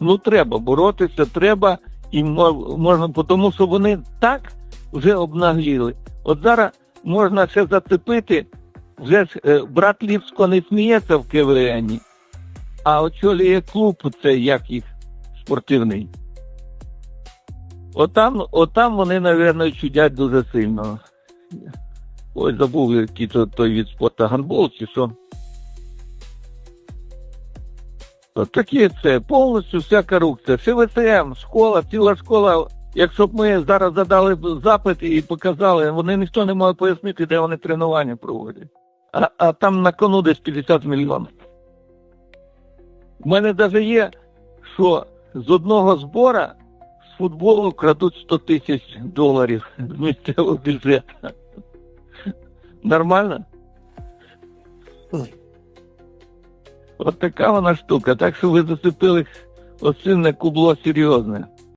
Ну треба боротися, треба і можна, тому що вони так вже обнагліли. От зараз можна ще зацепити, вже ж е, брат Ліпсько не сміється в КВН, а очолює клуб, це як їх спортивний. Отам, отам вони, мабуть, чудять дуже сильно. Ой, забув, який то той від спорту гандбол чи що. Такі це повністю вся корупція. ШВТМ, школа, ціла школа. Якщо б ми зараз задали запит і показали, вони ніхто не може пояснити, де вони тренування проводять. А, а там на кону десь 50 мільйонів. У мене навіть є, що з одного збора з футболу крадуть 100 тисяч доларів з місцевого бюджету. Нормально? От така вона штука. Так що ви зацепили осинне кубло серйозне.